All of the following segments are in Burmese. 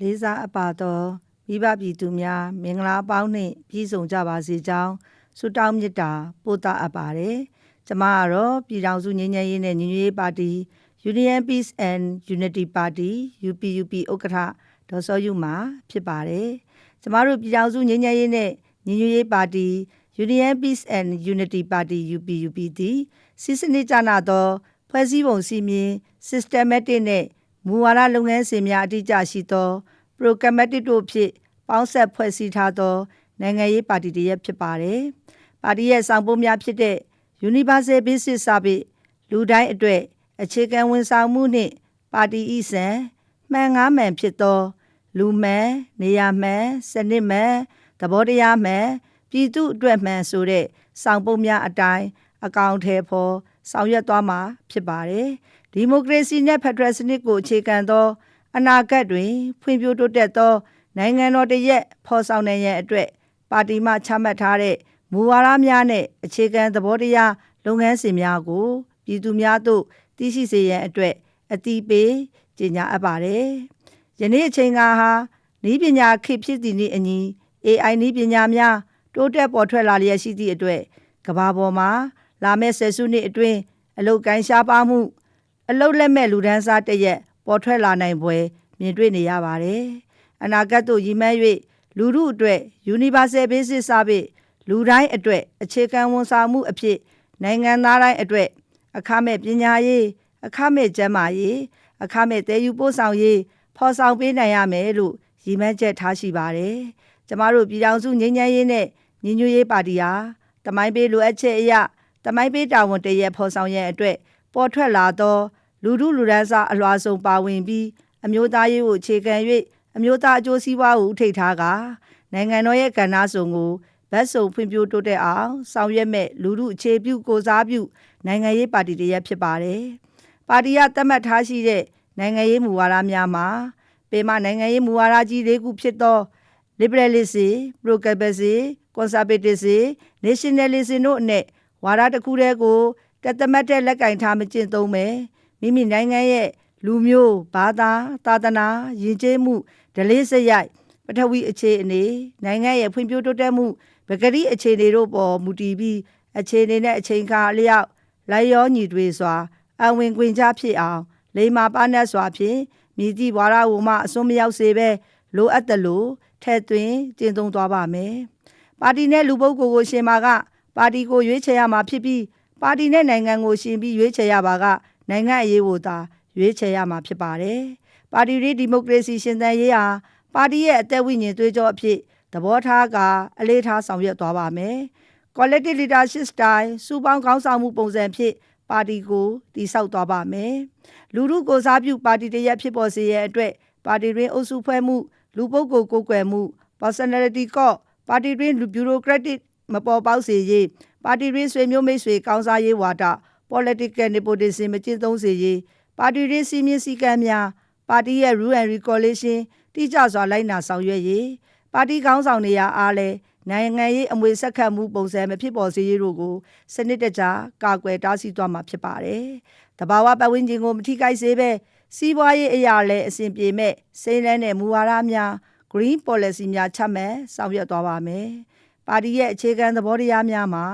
လေးစားအပ်ပါသောမိဘပြည်သူများမင်္ဂလာပေါင်းနှင့်ပြည့်စုံကြပါစေကြောင်းဆုတောင်းမေတ္တာပို့သအပ်ပါတယ်။ကျမကတော့ပြည်ထောင်စုငြိမ်းချမ်းရေးနဲ့ညီညွတ်ရေးပါတီ Union Peace and Unity Party UPUP ဥက္ကဋ္ဌဒေါ်စောယုမာဖြစ်ပါတယ်။ကျမတို့ပြည်ထောင်စုငြိမ်းချမ်းရေးနဲ့ညီညွတ်ရေးပါတီ Union Peace and Unity Party UPUP သည်စစ်စနစ်ကြနာသောဖွဲ့စည်းပုံစည်းမျဉ်း systematic နဲ့ မူဝါဒလုပ်ငန်းစဉ်များအတိအကျရှိသော programmatic တို့ဖြင့်ပေါင်းဆက်ဖွဲ့စည်းထားသော နိုင်ငံရေးပါတီတစ်ရပ်ဖြစ်ပါတယ်။ပါတီရဲ့ဆောင်ပုဒ်များဖြစ်တဲ့ Universal Basic Service လူတိုင်းအတွက်အခြေခံဝန်ဆောင်မှုနှင့်ပါတီဤစံမှန်ငါးမှန်ဖြစ်သော လူမှန်နေရာမှန်စနစ်မှန်သဘောတရားမှန်ပြည်သူအတွက်မှန်ဆိုတဲ့ဆောင်ပုဒ်များအတိုင်းအကောင့်ထဲပေါ် ဆောင်ရွက်သွားမှာဖြစ်ပါတယ်။ဒီမိုကရေစီနဲ့ဖက်ဒရယ်စနစ်ကိုအခြေခံသော အနာဂတ်တွင် ဖွံ့ဖြိုးတိုးတက်သော နိုင်ငံတော်တရက်ဖော်ဆောင်နိုင်ရန်အတွက်ပါတီမှချမှတ်ထားတဲ့မူဝါဒများနဲ့အခြေခံသဘောတရားလုပ်ငန်းစဉ်များကိုပြည်သူများသို့သိရှိစေရန်အတွက်အတိပေးကြေညာအပ်ပါတယ်။ယနေ့အချိန်ကဟာဤပညာခေတ်ဖြစ်သည့်နေ့အညီ AI ဤပညာများတိုးတက်ပေါ်ထွက်လာလျက်ရှိသည့်အတွက်ကဘာပေါ်မှာ လာမယ့်ဆယ်စုနှစ်အတွင်းအလုတ်ကိုင်းရှားပါမှုအလုတ်လက်မဲ့လူဒန်းစားတရက်ပေါ်ထွက်လာနိုင်ပွဲမြင်တွေ့နေရပါတယ်။အနာဂတ်သို့ရည်မှန်း၍လူမှုအတွက် Universal Basic Service လူတိုင်းအတွက်အခြေခံဝန်ဆောင်မှုအဖြစ်နိုင်ငံသားတိုင်းအတွက်အခမဲ့ပညာရေးအခမဲ့ကျန်းမာရေးအခမဲ့တည်ယူပို့ဆောင်ရေးဖော်ဆောင်ပေးနိုင်ရမယ်လို့ရည်မှန်းချက်ထားရှိပါတယ်။ကျမတို့ပြည်ထောင်စုငြိမ်းချမ်းရေးနဲ့ညီညွတ်ရေးပါတီဟာတမိုင်းပေးလိုအပ်ချက်အရ တမိုင်းပေးတာဝန်တရက်ဖော်ဆောင်ရန်အတွက်ပေါ်ထွက်လာသောလူမှုလူဒန်းစားအလွှာဆုံးပါဝင်ပြီးအမျိုးသားရေးကိုအခြေခံ၍အမျိုးသားအကျိုးစီးပွားကိုထိတ်ထားကနိုင်ငံတော်ရဲ့ကဏ္ဍဆောင်ကိုဗတ်စုံဖွံ့ဖြိုးတိုးတက်အောင်ဆောင်ရွက်မဲ့လူမှုအခြေပြုကိုစားပြုနိုင်ငံရေးပါတီတရက်ဖြစ်ပါတယ်။ပါတီကသတ်မှတ်ထားရှိတဲ့နိုင်ငံရေးမူဝါဒများမှာပေမနိုင်ငံရေးမူဝါဒကြီးလေးခုဖြစ်သော liberalism, progressivism, conservatism, nationalism တို့အနက် ဝါဒတစ်ခုတည်းကိုတသမတ်တဲ့လက်ကင်ထားမကျင့်သုံးပဲမိမိနိုင်ငံရဲ့လူမျိုးဘာသာသာသနာယဉ်ကျေးမှုဒလေးစရိုက်ပထဝီအခြေအနေနိုင်ငံရဲ့ဖွံ့ဖြိုးတိုးတက်မှုပဂတိအခြေအနေတို့ပေါ်မူတည်ပြီးအခြေအနေနဲ့အချိန်ခါအလျောက်လိုက်ရောညီတွေစွာအဝင်ခွင်ကြဖြစ်အောင်လိမ္မာပါနဲ့စွာဖြင့်မြည်သည့်ဝါရဝမှအစွန်းမရောက်စေပဲလိုအပ်တယ်လို့ထဲ့သွင်းကျင့်သုံးသွားပါမယ်။ပါတီနဲ့လူပုဂ္ဂိုလ်ကိုရှင်မာက ပါတီကိုရွေးချယ်ရမှာဖြစ်ပြီးပါတီနဲ့နိုင်ငံကိုရှင်ပြီးရွေးချယ်ရပါကနိုင်ငံအရေးကိုသာရွေးချယ်ရမှာဖြစ်ပါတယ်။ပါတီရေးဒီမိုကရေစီရှင်သန်ရေးဟာပါတီရဲ့အသက်ဝိညာဉ်သွေးကြောအဖြစ်သဘောထားကအလေးထားဆောင်ရွက်သွားပါမယ်။ collective leadership style စူပေါင်းခေါင်းဆောင်မှုပုံစံဖြင့်ပါတီကိုတည်ဆောက်သွားပါမယ်။လူထုကိုစားပြုပါတီတရက်ဖြစ်ပေါ်စေရန်အတွက်ပါတီတွင်အုပ်စုဖွဲ့မှုလူပုဂ္ဂိုလ်ကိုယ်ကွယ်မှု personality ကော့ပါတီတွင် bureaucratic မပေါ်ပေါက်စေရေးပါတီတွင်ဆွေမျိုးမိတ်ဆွေကောင်းစားရေးဝါဒ political nepotism မကျင့်သုံးစေရေးပါတီတွင်စီမင်းစည်းကမ်းများပါတီရဲ့ rule and regulation တိကျစွာလိုက်နာဆောင်ရွက်ရေးပါတီခေါင်းဆောင်နေရာအားလဲနိုင်ငံရေးအမွေဆက်ခတ်မှုပုံစံမဖြစ်ပေါ်စေရေးတို့ကိုစနစ်တကျကာကွယ်တားဆီးသွားမှာဖြစ်ပါတယ်။တဘာဝပတ်ဝန်းကျင်ကိုမထိခိုက်စေဘဲစီးပွားရေးအရာလဲအစဉ်ပြေမဲ့စိမ့်လန်းတဲ့မူဝါဒများ green policy များချမှတ်ဆောင်ရွက်သွားပါမယ်။ ပါတီရဲ့အခြေခံသဘောတရားများမှာ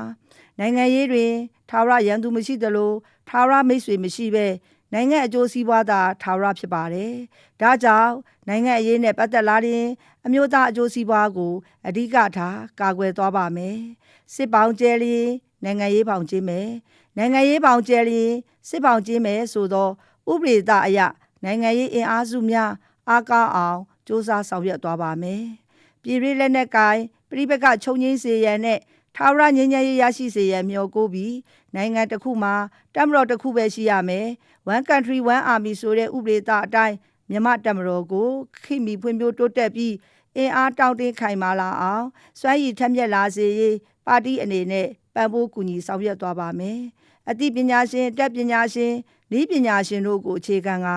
နိုင်ငံရေးတွင်ထာဝရရန်သူမရှိသလိုထာဝရမိတ်ဆွေမရှိဘဲနိုင်ငံအကျိုးစီးပွားသာထာဝရဖြစ်ပါတယ်။ဒါကြောင့်နိုင်ငံအရေးနဲ့ပတ်သက်လာရင်အမျိုးသားအကျိုးစီးပွားကိုအဓိကထားကာကွယ်သွားပါမယ်။စစ်ပေါင်းကျဲလျင်နိုင်ငံရေးပေါင်ကျင်းမယ်။နိုင်ငံရေးပေါင်ကျဲလျင်စစ်ပေါင်ကျင်းမယ်ဆိုသောဥပဒေသအရနိုင်ငံရေးအင်အားစုများအားကောင်းအောင်စ조사ဆောင်ရွက်သွားပါမယ်။ပြည်ရေးလက်နက်ကိုင် ပြိပကချုပ်ငင်းစေရန်နဲ့ထာဝရငြိမ်းချမ်းရေးရရှိစေရန်မျှော်ကိုပြီးနိုင်ငံတစ်ခုမှာတမတော်တစ်ခုပဲရှိရမယ်။ one country one army ဆိုတဲ့ဥပဒေသားအတိုင်းမြမတမတော်ကိုခိမီဖွံ့ဖြိုးတိုးတက်ပြီးအင်အားတောင့်တင်းခိုင်မာလာအောင်စွမ်းရည်ထက်မြက်လာစေရေးပါတီအနေနဲ့ပံ့ပိုးကူညီဆောင်ရွက်သွားပါမယ်။အသိပညာရှင်တက်ပညာရှင်ဤပညာရှင်တို့ကိုအခြေခံက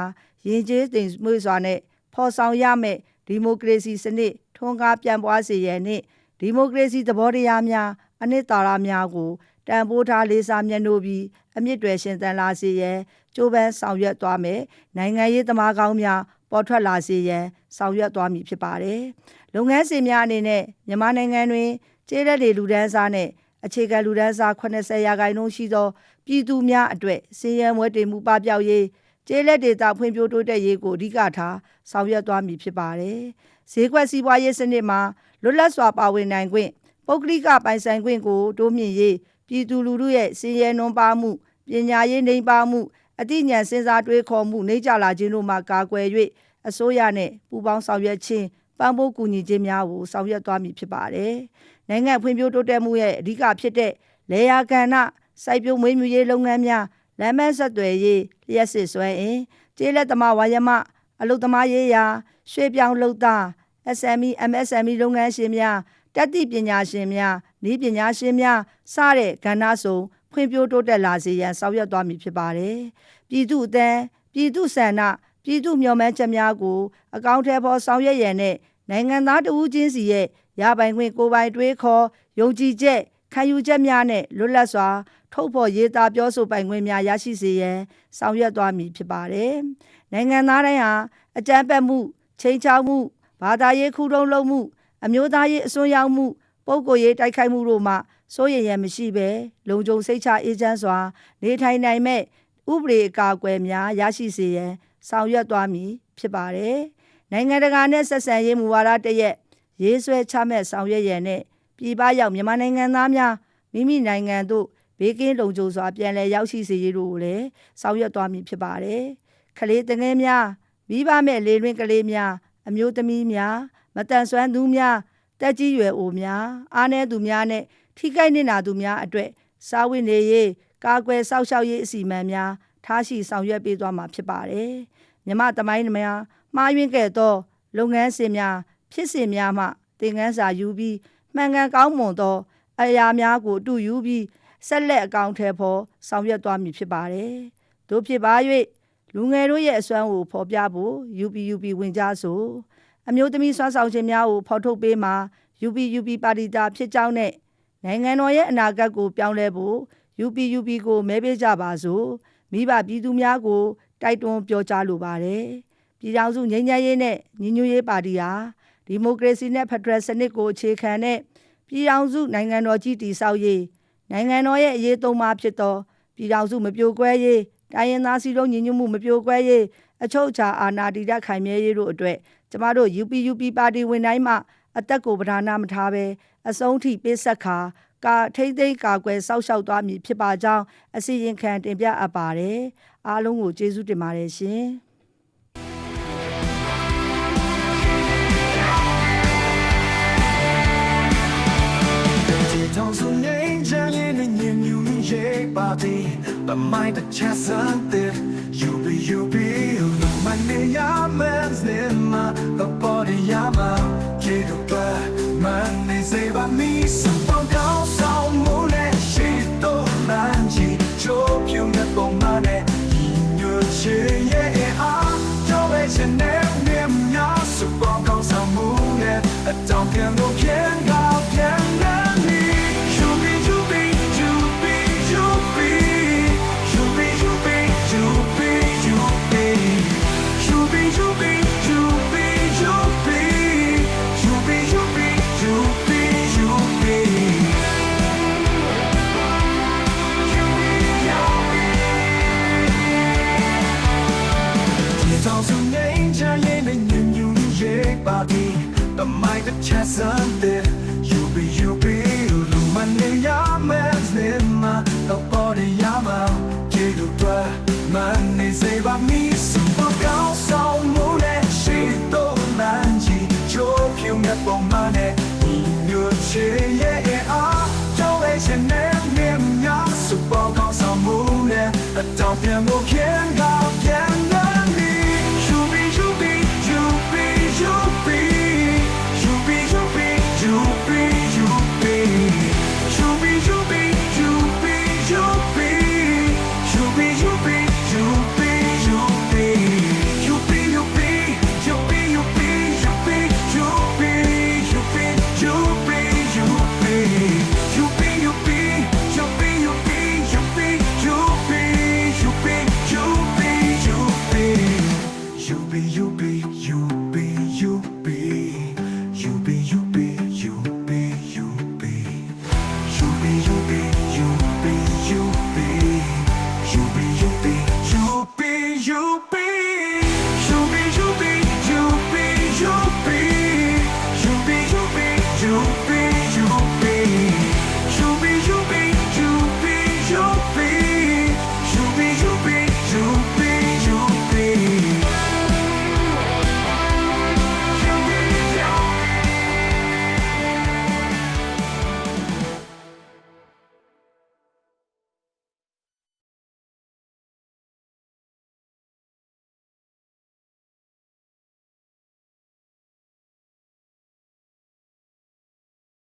ယဉ်ကျေးသိမ်မွေးစွာနဲ့ဖော်ဆောင်ရမယ့်ဒီမိုကရေစီစနစ်ထွန်းကားပြန့်ပွားစေရန်နှင့် ဒီမိုကရေစီသဘောတရားများအနှစ်သာရများကိုတန်ဖိုးထားလေးစားမျက်နှိုးပြီးအမြင့်တွေရှင်သန်လာစေရန်ကြိုးပမ်းဆောင်ရွက်သွားမယ်နိုင်ငံရေးသမားကောင်းများပေါ်ထွက်လာစေရန်ဆောင်ရွက်သွားမည်ဖြစ်ပါတယ်။လုပ်ငန်းစဉ်များအနေနဲ့မြန်မာနိုင်ငံတွင်ကျေးလက်တွေလူဒန်းစားနဲ့အခြေခံလူဒန်းစား80ရာခိုင်နှုန်းရှိသောပြည်သူများအတွက်စီရင်ဝဲတင်မှုပပျောက်ရေးကျေးလက်ဒေသဖွံ့ဖြိုးတိုးတက်ရေးကိုအဓိကထားဆောင်ရွက်သွားမည်ဖြစ်ပါတယ်။ဈေးကွက်စီးပွားရေးစနစ်မှာ လွတ်လပ်စွာပါဝင်နိုင်ခွင့်ပုဂ္ဂလိကပိုင်ဆိုင်ခွင့်ကိုတိုးမြင့်ရေးပြည်သူလူထုရဲ့စီရင်နှွန်ပါမှုပညာရေးနှိမ်ပါမှုအသိဉာဏ်စဉ်းစားတွေးခေါ်မှုနှိမ့်ကြလာခြင်းတို့မှကာကွယ်၍အစိုးရနဲ့ပူးပေါင်းဆောင်ရွက်ခြင်းပံ့ပိုးကူညီခြင်းများကိုဆောင်ရွက်သွားမည်ဖြစ်ပါတယ်။နိုင်ငံဖွံ့ဖြိုးတိုးတက်မှုရဲ့အဓိကဖြစ်တဲ့လေယာကဏ္ဍစိုက်ပျိုးမွေးမြူရေးလုပ်ငန်းများလမ်းမဆက်သွယ်ရေးလျှက်စစ်ဆွဲအင်ကျေးလက်သမားဝါယမအလုသမားရေးရာရွှေပြောင်းလုပ်သား SME MSME လုပ်ငန်းရှင်များတတိပညာရှင်များဤပညာရှင်များစတဲ့ကဏ္ဍစုံဖွံ့ဖြိုးတိုးတက်လာစေရန်ဆောင်ရွက်သွားမည်ဖြစ်ပါတယ်။ပြည်သူအသံပြည်သူဆန္ဒပြည်သူမျှော်မှန်းချက်များကိုအကောင့်ထဲပေါ်ဆောင်ရွက်ရန်နဲ့နိုင်ငံသားတဦးချင်းစီရဲ့ရပိုင်ခွင့်ကိုယ်ပိုင်တွေးခေါ်ယုံကြည်ချက်ခံယူချက်များနဲ့လွတ်လပ်စွာ ထုတ်ဖော်ရေးသားပြောဆိုပိုင်ခွင့်များရရှိစေရန်ဆောင်ရွက်သွားမည်ဖြစ်ပါတယ်။နိုင်ငံသားတိုင်းဟာအကြမ်းဖက်မှုချိန်ချောက်မှု ဘာသာရေးခုတုံးလုံးမှု အမျိုးသားရေးအစွန်းရောက်မှုပုဂ္ဂိုလ်ရေးတိုက်ခိုက်မှုတို့မှစိုးရိမ်ရန်မရှိဘဲလုံခြုံစိတ်ချအေးချမ်းစွာ နေထိုင်နိုင်မဲ့ဥပဒေအကာအကွယ်များရရှိစေရန်ဆောင်ရွက်သွားမည်ဖြစ်ပါတယ်။နိုင်ငံတကာနဲ့ဆက်ဆံရေးမူဝါဒတရက်ရေးဆွဲချမှတ်ဆောင်ရွက်ရန်နဲ့ပြည်ပရောက်မြန်မာနိုင်ငံသားများမိမိနိုင်ငံသို့ဘေးကင်းလုံခြုံစွာပြန်လည်ရောက်ရှိစေရေးတို့ကိုလည်းဆောင်ရွက်သွားမည်ဖြစ်ပါတယ်။ကလေးတငယ်များမိဘမဲ့လေလွင်ကလေးများ အမျိုးသမီးများမတန်ဆွမ်းသူများတက်ကြီးရွယ်အိုများအားနည်းသူများနဲ့ထိခိုက်နစ်နာသူများအတွက်စာဝတ်နေရေးကာကွယ်စောင့်ရှောက်ရေးအစီအမံများထားရှိဆောင်ရွက်ပေးသွားမှာဖြစ်ပါတယ်။မြမသမိုင်းများမှားယွင်းခဲ့သော လုပ်ငန်းစဉ်များဖြစ်စဉ်များမှသင်ခန်းစာယူပြီးမှန်ကန်ကောင်းမွန်သောအရာများကိုအတူယူပြီးဆက်လက်အကောင့်ထဲပေါ်ဆောင်ရွက်သွားမည်ဖြစ်ပါတယ်။တို့ဖြစ်ပါ၍ လူငယ်တို့ရဲ့အစွမ်းကိုဖော်ပြဖို့ UPUP ဝင်ကြဆိုအမျိုးသမီးစွမ်းဆောင်ခြင်းများကိုဖော်ထုတ်ပေးမှာ UPUP ပါတီတာဖြစ်ကြောင်းနဲ့နိုင်ငံတော်ရဲ့အနာဂတ်ကိုပြောင်းလဲဖို့ UPUP ကိုမဲပေးကြပါစို့မိဘပြည်သူများကိုတိုက်တွန်းပြောကြားလိုပါတယ်ပြည်ထောင်စုငြိမ်းချမ်းရေးနဲ့ညီညွတ်ရေးပါတီဟာဒီမိုကရေစီနဲ့ဖက်ဒရယ်စနစ်ကိုအခြေခံတဲ့ပြည်ထောင်စုနိုင်ငံတော်ကြီးတည်ဆောက်ရေးနိုင်ငံတော်ရဲ့အရေးသုံးပါဖြစ်သောပြည်ထောင်စုမပြိုကွဲရေး တိုင်းရင်းသားစည်းလုံးညီညွတ်မှုမပြိုကွဲရေးအချုပ်အခြာအာဏာတည်တတ်ခိုင်မြဲရေးတို့အတွက်ကျမတို့ UPUP ပါတီဝင်တိုင်းမှအသက်ကိုပဓာနာမထားဘဲအဆုံးထိပေးဆက်ခါကာထိမ့်သိမ်းကာကွယ်စောက်ရှောက်သွားမည်ဖြစ်ပါကြောင်းအစီရင်ခံတင်ပြအပ်ပါတယ်အားလုံးကိုကျေးဇူးတင်ပါတယ်ရှင်တောင် Party But mine the chest know my name Mani yamens nima The body yama Kirupa Mani zeba misa there You be you be Ulu mani ya mes nema Lo pori ya mau Kidu twa Mani se ba mi Supo kao sao mune Shito nanji Chokyu me po mane Inyo che ye e a Chau e che ne Miem ya Supo kao sao mune Atau pien mo kien kao